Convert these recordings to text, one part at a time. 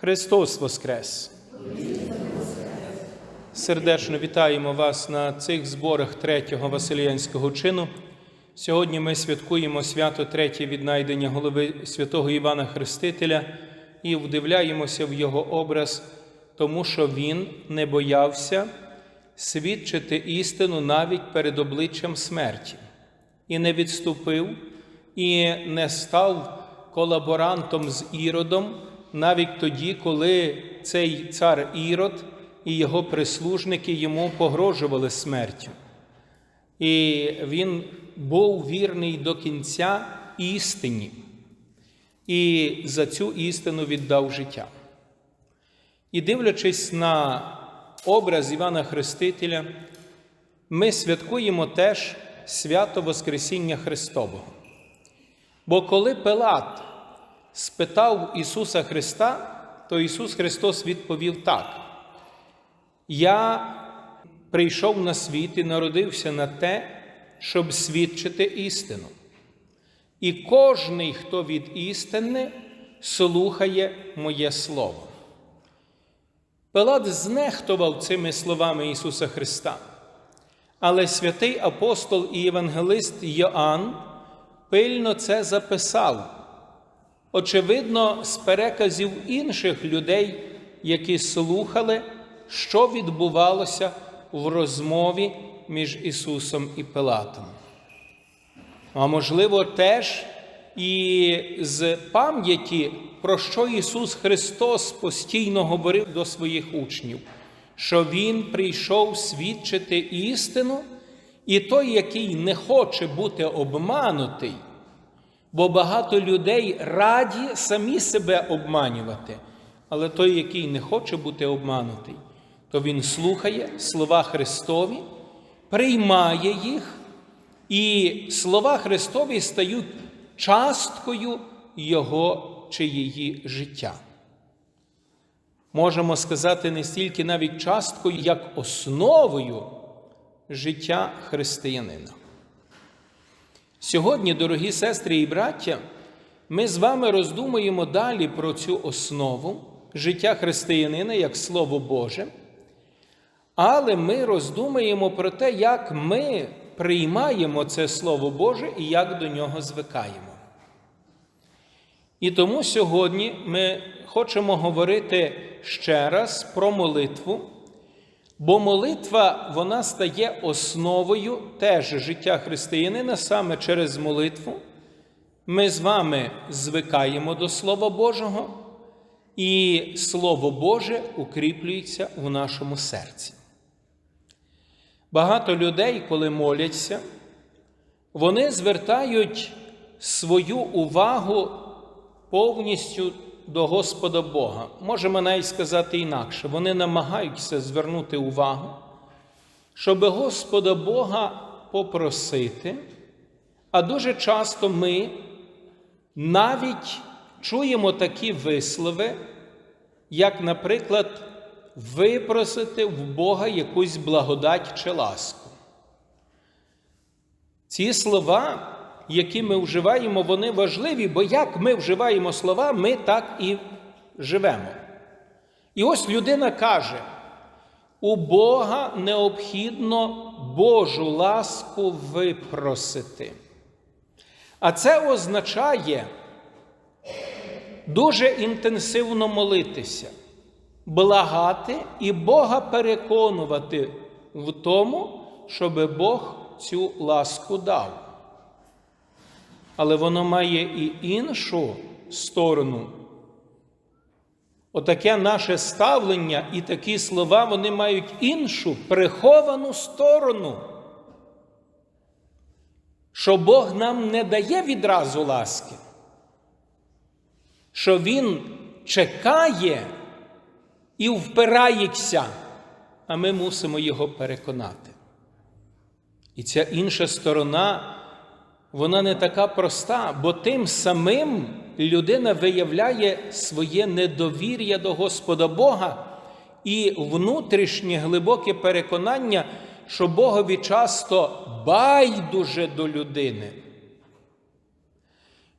Христос Воскрес! Сердечно вітаємо вас на цих зборах третього Василіянського чину. Сьогодні ми святкуємо свято третє віднайдення голови святого Івана Хрестителя і вдивляємося в його образ, тому що він не боявся свідчити істину навіть перед обличчям смерті, і не відступив, і не став колаборантом з Іродом, навіть тоді, коли цей цар Ірод і його прислужники йому погрожували смертю. І він був вірний до кінця істині, і за цю істину віддав життя. І дивлячись на образ Івана Хрестителя, ми святкуємо теж свято Воскресіння Христового. Бо коли Пилат спитав Ісуса Христа, то Ісус Христос відповів так: Я прийшов на світ і народився на те, щоб свідчити істину. І кожний, хто від істини, слухає моє Слово. Пилат знехтував цими словами Ісуса Христа. Але святий апостол і євангелист Йоанн пильно це записав, очевидно, з переказів інших людей, які слухали, що відбувалося в розмові між Ісусом і Пилатом. А можливо, теж і з пам'яті, про що Ісус Христос постійно говорив до своїх учнів, що Він прийшов свідчити істину, і той, який не хоче бути обманутий, бо багато людей раді самі себе обманювати, але той, який не хоче бути обманутий, то він слухає слова Христові, приймає їх, і слова Христові стають часткою Його чи її життя. Можемо сказати не стільки навіть часткою, як основою життя християнина. Сьогодні, дорогі сестри і браття, ми з вами роздумуємо далі про цю основу життя християнина як Слово Боже, але ми роздумуємо про те, як ми приймаємо це Слово Боже і як до нього звикаємо. І тому сьогодні ми хочемо говорити ще раз про молитву, бо молитва вона стає основою теж життя християнина саме через молитву. Ми з вами звикаємо до Слова Божого, і Слово Боже укріплюється в нашому серці. Багато людей, коли моляться, вони звертають свою увагу повністю до Господа Бога. Можемо навіть сказати інакше, вони намагаються звернути увагу, щоб Господа Бога попросити, а дуже часто ми навіть чуємо такі вислови, як, наприклад, випросити в Бога якусь благодать чи ласку. Ці слова які ми вживаємо, вони важливі, бо як ми вживаємо слова, ми так і живемо. І ось людина каже: у Бога необхідно Божу ласку випросити. А це означає дуже інтенсивно молитися, благати і Бога переконувати в тому, щоб Бог цю ласку дав але воно має і іншу сторону. Отаке наше ставлення і такі слова вони мають іншу приховану сторону, що Бог нам не дає відразу ласки, що Він чекає і впирається, а ми мусимо його переконати. І ця інша сторона вона не така проста, бо тим самим людина виявляє своє недовір'я до Господа Бога і внутрішнє глибоке переконання, що Богові часто байдуже до людини,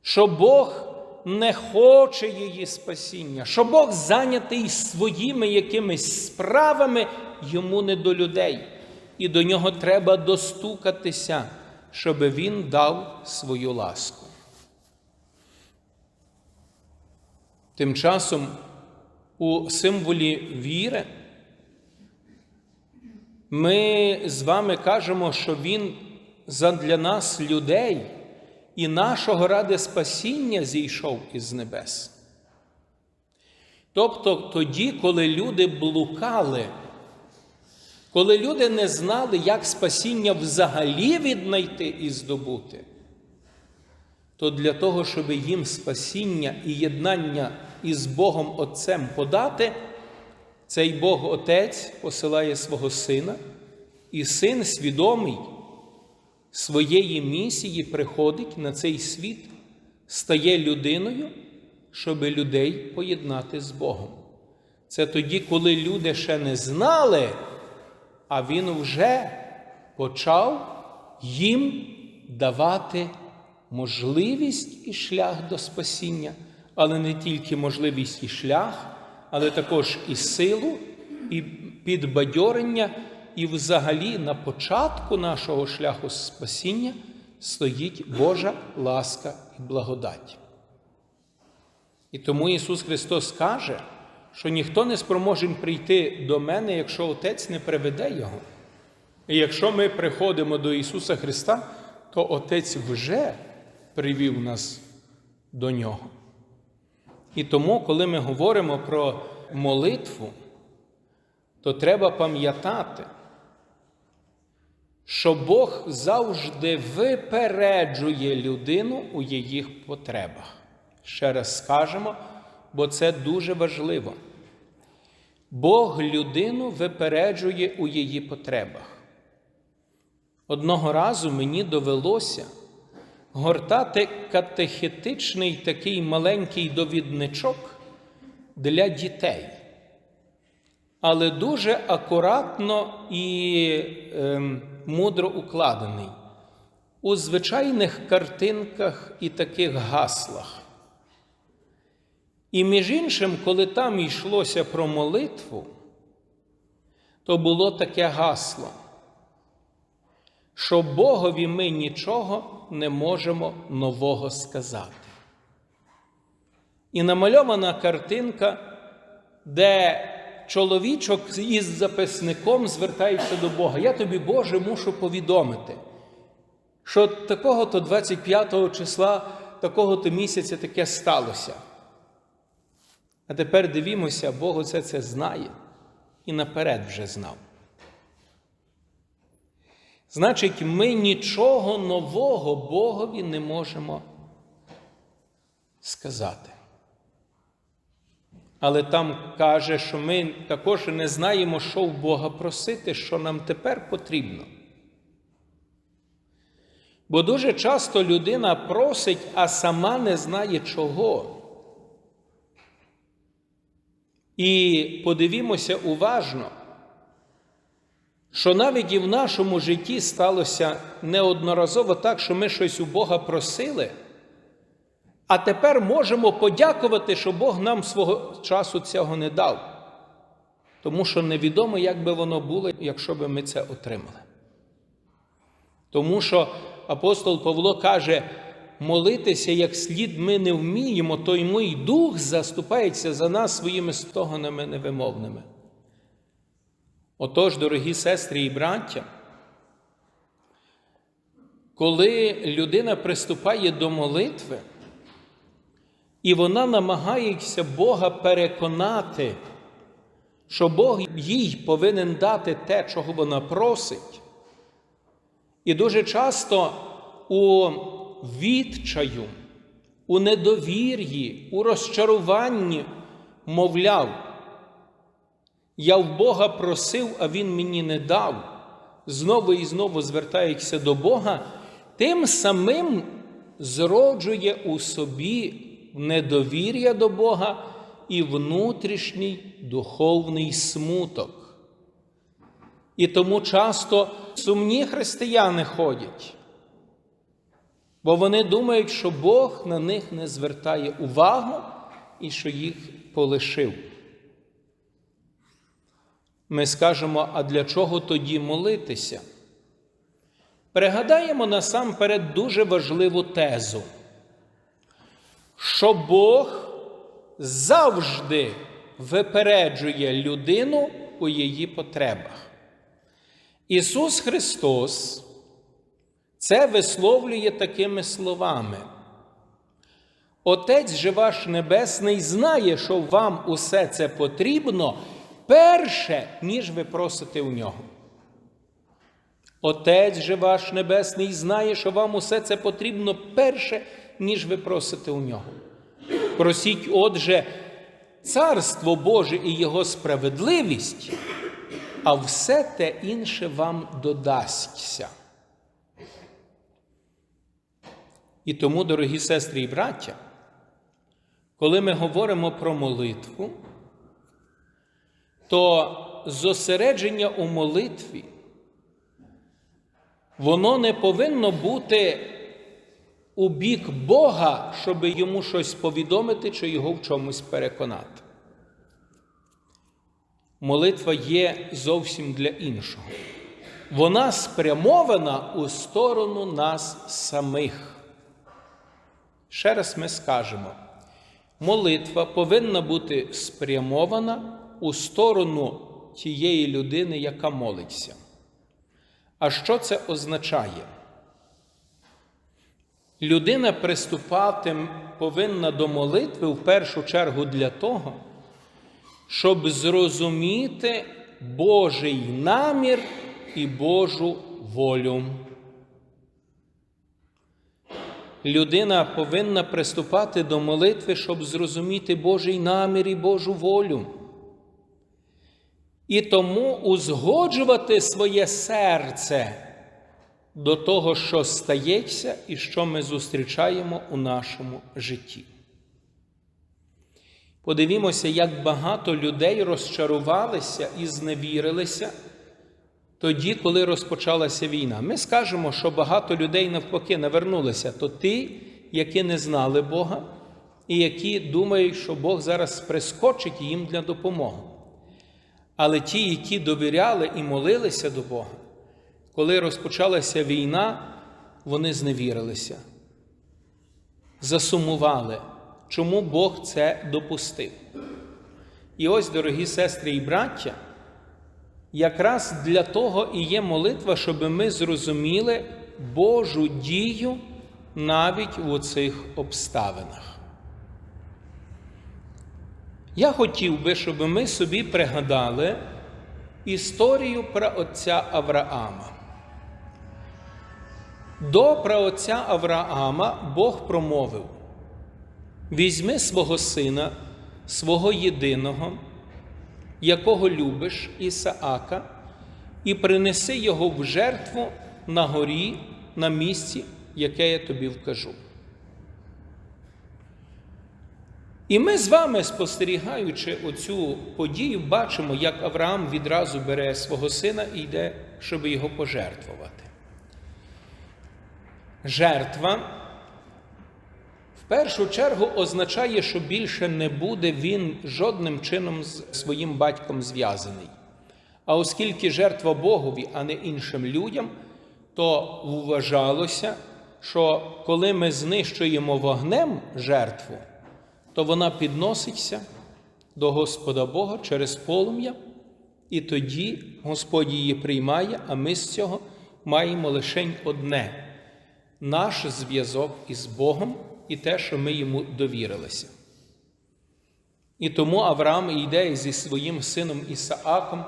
що Бог не хоче її спасіння, що Бог зайнятий своїми якимись справами йому не до людей, і до нього треба достукатися, щоб він дав свою ласку. Тим часом у символі віри ми з вами кажемо, що Він задля нас, людей, і нашого ради спасіння зійшов із небес. Тобто тоді, коли люди блукали, коли люди не знали, як спасіння взагалі віднайти і здобути, то для того, щоб їм спасіння і єднання із Богом Отцем подати, цей Бог Отець посилає свого Сина, і син свідомий своєї місії приходить на цей світ, стає людиною, щоб людей поєднати з Богом. Це тоді, коли люди ще не знали, а Він вже почав їм давати можливість і шлях до спасіння, але не тільки можливість і шлях, але також і силу, і підбадьорення, і взагалі на початку нашого шляху спасіння стоїть Божа ласка і благодать. І тому Ісус Христос каже, що ніхто не спроможен прийти до мене, якщо Отець не приведе Його. І якщо ми приходимо до Ісуса Христа, то Отець вже привів нас до Нього. І тому, коли ми говоримо про молитву, то треба пам'ятати, що Бог завжди випереджує людину у їх потребах. Ще раз скажемо, бо це дуже важливо. Бог людину випереджує у її потребах. Одного разу мені довелося гортати катехетичний такий маленький довідничок для дітей, але дуже акуратно і е, мудро укладений у звичайних картинках і таких гаслах. І між іншим, коли там йшлося про молитву, то було таке гасло, що Богові ми нічого не можемо нового сказати. І намальована картинка, де чоловічок із записником звертається до Бога. Я тобі, Боже, мушу повідомити, що такого-то 25 числа, такого-то місяця таке сталося. А тепер дивімося, Бог оце це знає і наперед вже знав. Значить, ми нічого нового Богові не можемо сказати. Але там каже, що ми також не знаємо, що в Бога просити, що нам тепер потрібно. Бо дуже часто людина просить, а сама не знає чого. І подивімося уважно, що навіть і в нашому житті сталося неодноразово так, що ми щось у Бога просили, а тепер можемо подякувати, що Бог нам свого часу цього не дав. Тому що невідомо, як би воно було, якщо би ми це отримали. Тому що апостол Павло каже, молитися як слід ми не вміємо, то й мій дух заступається за нас своїми стогонами невимовними. Отож, дорогі сестри і браття, коли людина приступає до молитви, і вона намагається Бога переконати, що Бог їй повинен дати те, чого вона просить. І дуже часто у відчаю, у недовір'ї, у розчаруванні, мовляв, я в Бога просив, а Він мені не дав. Знову і знову звертається до Бога, тим самим зроджує у собі недовір'я до Бога і внутрішній духовний смуток. І тому часто сумні християни ходять. Бо вони думають, що Бог на них не звертає увагу і що їх полишив. Ми скажемо, а для чого тоді молитися? Пригадаємо насамперед дуже важливу тезу, що Бог завжди випереджує людину у її потребах. Ісус Христос це висловлює такими словами. Отець же ваш Небесний знає, що вам усе це потрібно перше, ніж ви просите у нього. Отець же ваш Небесний знає, що вам усе це потрібно перше, ніж ви просите у нього. Просіть, отже, Царство Боже і Його справедливість, а все те інше вам додасться. І тому, дорогі сестри і браття, коли ми говоримо про молитву, то зосередження у молитві, воно не повинно бути у бік Бога, щоб йому щось повідомити чи його в чомусь переконати. Молитва є зовсім для іншого. Вона спрямована у сторону нас самих. Ще раз ми скажемо, молитва повинна бути спрямована у сторону тієї людини, яка молиться. А що це означає? Людина приступати повинна до молитви в першу чергу для того, щоб зрозуміти Божий намір і Божу волю. Людина повинна приступати до молитви, щоб зрозуміти Божий намір і Божу волю. І тому узгоджувати своє серце до того, що стається і що ми зустрічаємо у нашому житті. Подивімося, як багато людей розчарувалися і зневірилися тоді, коли розпочалася війна. Ми скажемо, що багато людей навпаки навернулися, то ті, які не знали Бога, і які думають, що Бог зараз прискочить їм для допомоги. Але ті, які довіряли і молилися до Бога, коли розпочалася війна, вони зневірилися, засумували, чому Бог це допустив. І ось, дорогі сестри і браття, якраз для того і є молитва, щоб ми зрозуміли Божу дію навіть у цих обставинах. Я хотів би, щоб ми собі пригадали історію про отця Авраама. До праотця Авраама Бог промовив: візьми свого сина, свого єдиного, якого любиш, Ісаака, і принеси його в жертву на горі, на місці, яке я тобі вкажу. І ми з вами, спостерігаючи оцю подію, бачимо, як Авраам відразу бере свого сина і йде, щоб його пожертвувати. Жертва першу чергу означає, що більше не буде він жодним чином з своїм батьком зв'язаний. А оскільки жертва Богові, а не іншим людям, то вважалося, що коли ми знищуємо вогнем жертву, то вона підноситься до Господа Бога через полум'я, і тоді Господь її приймає, а ми з цього маємо лише одне наш зв'язок із Богом і те, що ми йому довірилися. І тому Авраам йде зі своїм сином Ісааком,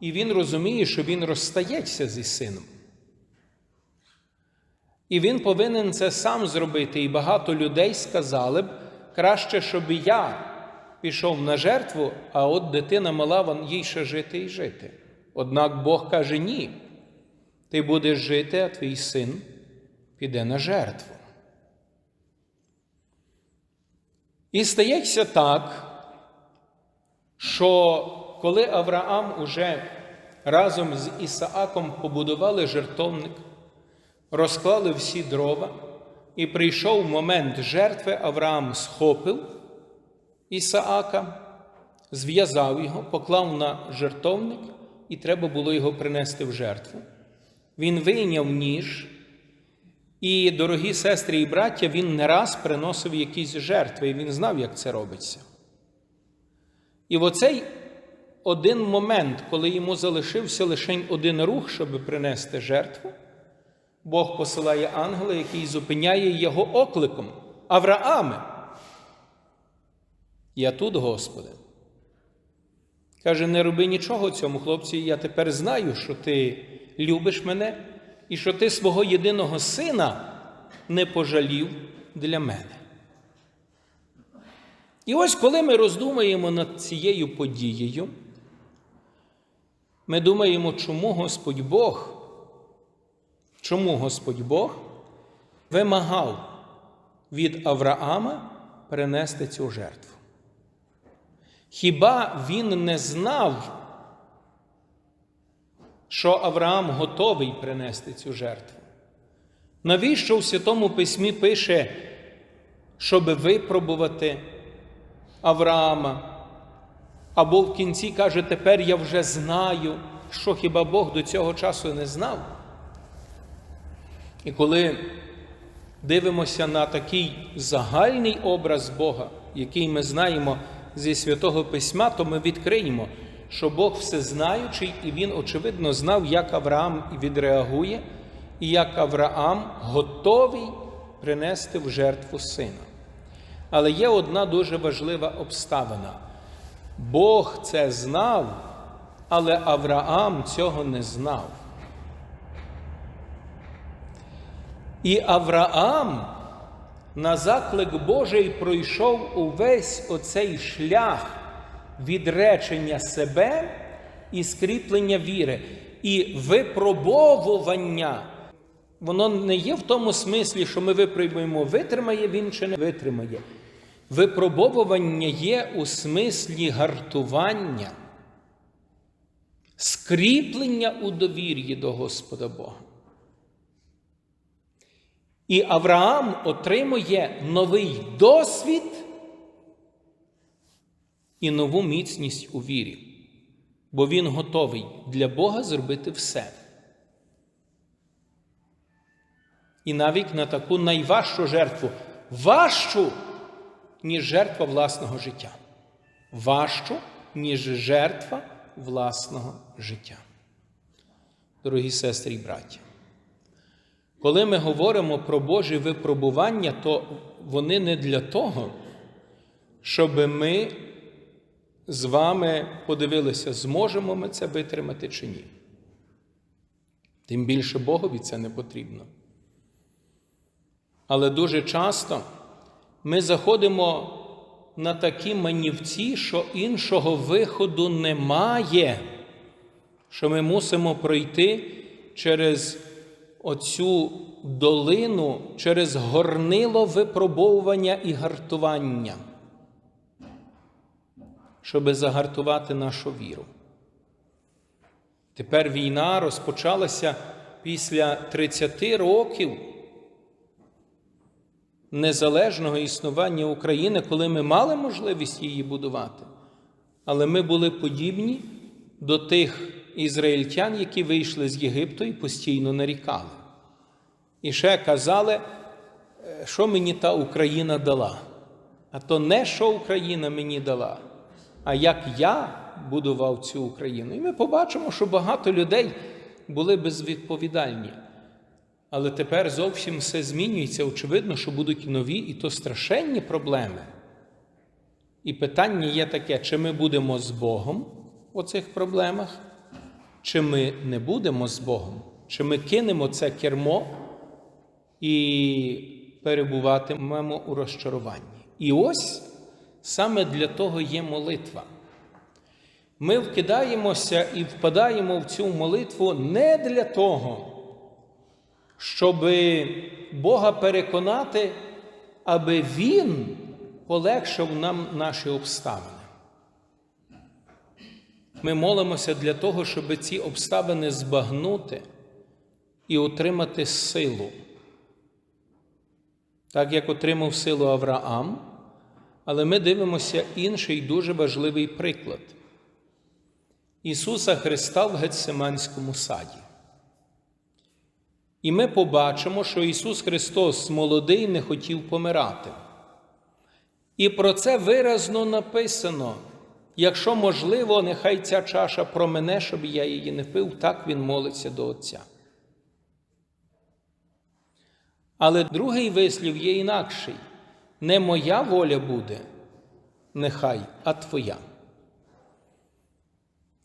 і він розуміє, що він розстається зі сином. І він повинен це сам зробити. І багато людей сказали б, краще, щоб я пішов на жертву, а от дитина мала їй ще жити і жити. Однак Бог каже: ні. Ти будеш жити, а твій син піде на жертву. І стається так, що коли Авраам уже разом з Ісааком побудували жертовник, розклали всі дрова, І прийшов момент жертви, Авраам схопив Ісаака, зв'язав його, поклав на жертовник, і треба було його принести в жертву. Він вийняв ніж, і, дорогі сестри і браття, він не раз приносив якісь жертви, і він знав, як це робиться. І в оцей один момент, коли йому залишився лише один рух, щоб принести жертву, Бог посилає ангела, який зупиняє його окликом. Аврааме. Я тут, Господи. Каже, не роби нічого цьому хлопці, я тепер знаю, що ти любиш мене і що ти свого єдиного сина не пожалів для мене. І ось коли ми роздумаємо над цією подією, ми думаємо, чому Господь Бог, чому Господь Бог вимагав від Авраама принести цю жертву. Хіба він не знав, що Авраам готовий принести цю жертву? Навіщо в Святому Письмі пише, щоб випробувати Авраама? Або в кінці каже, тепер я вже знаю, що хіба Бог до цього часу не знав. І коли дивимося на такий загальний образ Бога, який ми знаємо зі Святого Письма, то ми відкриємо, що Бог всезнаючий, і Він, очевидно, знав, як Авраам відреагує, і як Авраам готовий принести в жертву сина. Але є одна дуже важлива обставина. Бог це знав, але Авраам цього не знав. І Авраам на заклик Божий пройшов увесь оцей шлях відречення себе і скріплення віри, і випробовування. Воно не є в тому смислі, що ми випробуємо, витримає він чи не витримає. Випробовування є у смислі гартування, скріплення у довір'ї до Господа Бога. І Авраам отримує новий досвід і нову міцність у вірі, бо він готовий для Бога зробити все. І навіть на таку найважчу жертву, важчу, ніж жертва власного життя. Важчу, ніж жертва власного життя. Дорогі сестри і браття. Коли ми говоримо про Божі випробування, то вони не для того, щоб ми з вами подивилися, зможемо ми це витримати чи ні. Тим більше Богові це не потрібно. Але дуже часто ми заходимо на такі манівці, що іншого виходу немає, що ми мусимо пройти через оцю долину, через горнило випробовування і гартування, щоб загартувати нашу віру. Тепер війна розпочалася після 30 років незалежного існування України, коли ми мали можливість її будувати. Але ми були подібні до тих ізраїльтян, які вийшли з Єгипту і постійно нарікали. І ще казали, що мені та Україна дала. А то не що Україна мені дала, а як я будував цю Україну. І ми побачимо, що багато людей були безвідповідальні. Але тепер зовсім все змінюється. Очевидно, що будуть нові і то страшенні проблеми. І питання є таке: чи ми будемо з Богом у цих проблемах, чи ми не будемо з Богом, чи ми кинемо це кермо і перебуватимемо у розчаруванні. І ось саме для того є молитва. Ми вкидаємося і впадаємо в цю молитву не для того, щоб Бога переконати, аби Він полегшив нам наші обставини. Ми молимося для того, щоб ці обставини збагнути і отримати силу. так як отримав силу Авраам, але ми дивимося інший дуже важливий приклад Ісуса Христа в Гетсиманському саді. І ми побачимо, що Ісус Христос молодий не хотів помирати. І про це виразно написано. Якщо можливо, нехай ця чаша про мене, щоб я її не пив, так він молиться до Отця. Але другий вислів є інакший. Не моя воля буде, нехай, а твоя.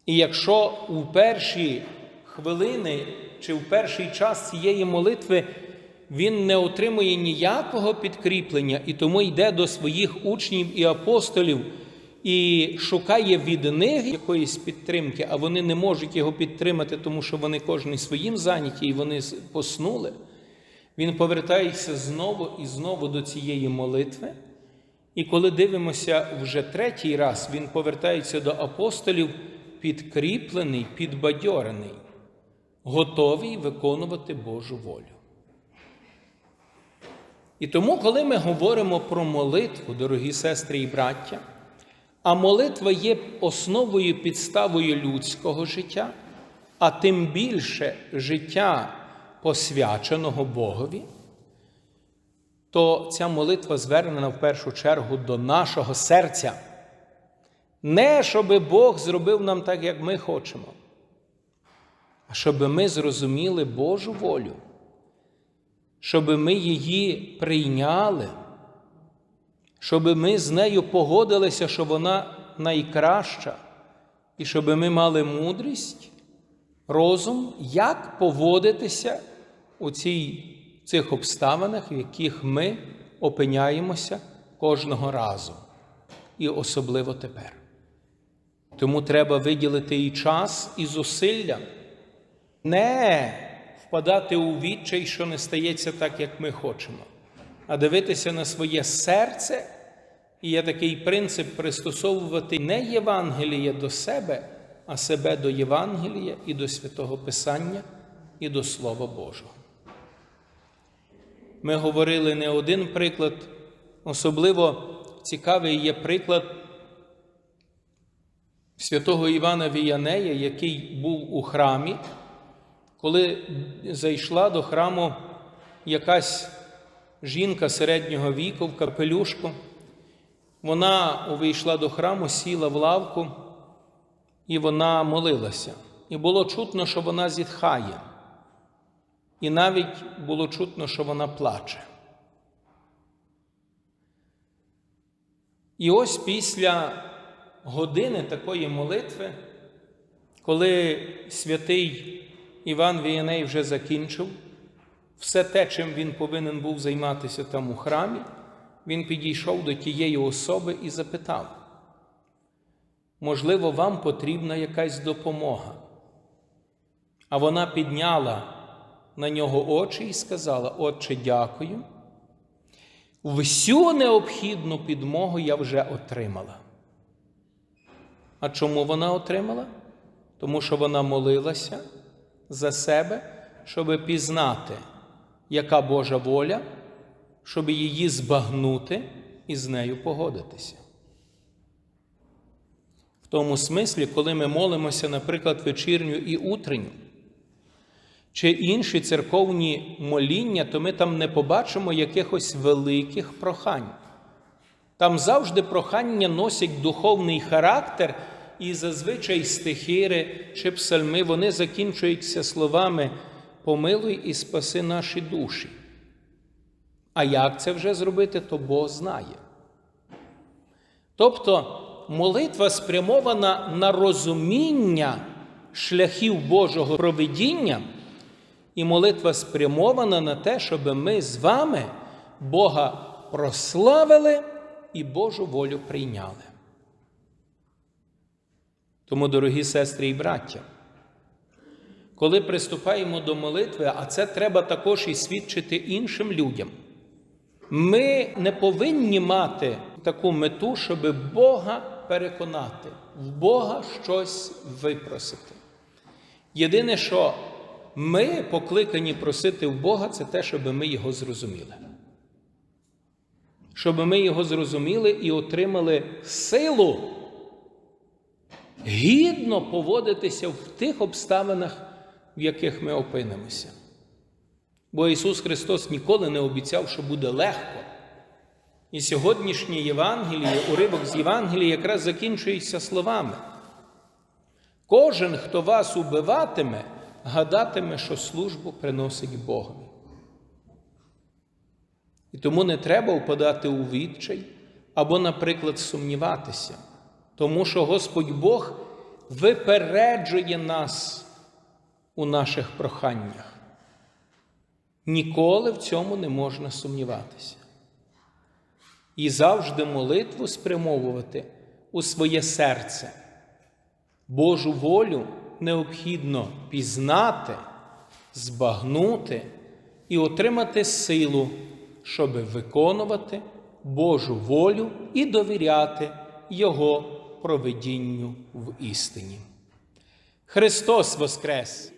І якщо у перші хвилини чи в перший час цієї молитви він не отримує ніякого підкріплення і тому йде до своїх учнів і апостолів і шукає від них якоїсь підтримки, а вони не можуть його підтримати, тому що вони кожен своїм зайняті і вони поснули. Він повертається знову і знову до цієї молитви. І коли дивимося вже третій раз, він повертається до апостолів, підкріплений, підбадьорений, готовий виконувати Божу волю. І тому, коли ми говоримо про молитву, дорогі сестри і браття, а молитва є основою підставою людського життя, а тим більше життя посвяченого Богові, то ця молитва звернена в першу чергу до нашого серця. Не щоб Бог зробив нам так, як ми хочемо, а щоб ми зрозуміли Божу волю, щоб ми її прийняли, щоб ми з нею погодилися, що вона найкраща, і щоб ми мали мудрість, розум, як поводитися у цій, цих обставинах, в яких ми опиняємося кожного разу, і особливо тепер. Тому треба виділити і час, і зусилля, не впадати у відчай, що не стається так, як ми хочемо, а дивитися на своє серце. І є такий принцип пристосовувати не Євангеліє до себе, а себе до Євангелія і до святого Писання, і до Слова Божого. Ми говорили не один приклад, особливо цікавий є приклад святого Івана Віянея, який був у храмі, коли зайшла до храму якась жінка середнього віку в капелюшку, вона увійшла до храму, сіла в лавку, і вона молилася. І було чутно, що вона зітхає. І навіть було чутно, що вона плаче. І ось після години такої молитви, коли святий Іван Віяней вже закінчив все те, чим він повинен був займатися там у храмі, він підійшов до тієї особи і запитав, можливо, вам потрібна якась допомога. А вона підняла на нього очі і сказала: Отче, дякую. Всю необхідну підмогу я вже отримала. А чому вона отримала? Тому що вона молилася за себе, щоб пізнати, яка Божа воля, щоб її збагнути і з нею погодитися. В тому смислі, коли ми молимося, наприклад, вечірню і утренню, чи інші церковні моління, то ми там не побачимо якихось великих прохань. Там завжди прохання носять духовний характер, і зазвичай стихири чи псальми вони закінчуються словами Помилуй і спаси наші душі. А як це вже зробити, то Бог знає. Тобто молитва спрямована на розуміння шляхів Божого проведіння, і молитва спрямована на те, щоб ми з вами Бога прославили і Божу волю прийняли. Тому, дорогі сестри і браття, коли приступаємо до молитви, а це треба також і свідчити іншим людям, ми не повинні мати таку мету, щоб Бога переконати, в Бога щось випросити. Єдине, що ми покликані просити в Бога, це те, щоб ми його зрозуміли. щоб ми його зрозуміли і отримали силу гідно поводитися в тих обставинах, в яких ми опинимося. Бо Ісус Христос ніколи не обіцяв, що буде легко. І сьогоднішнє Євангеліє, уривок з Євангелія якраз закінчується словами. Кожен, хто вас убиватиме, гадатиме, що службу приносить Богові. І тому не треба впадати у відчай або, наприклад, сумніватися, тому що Господь Бог випереджує нас у наших проханнях. Ніколи в цьому не можна сумніватися. І завжди молитву спрямовувати у своє серце. Божу волю необхідно пізнати, збагнути і отримати силу, щоб виконувати Божу волю і довіряти Його проведінню в істині. Христос Воскрес!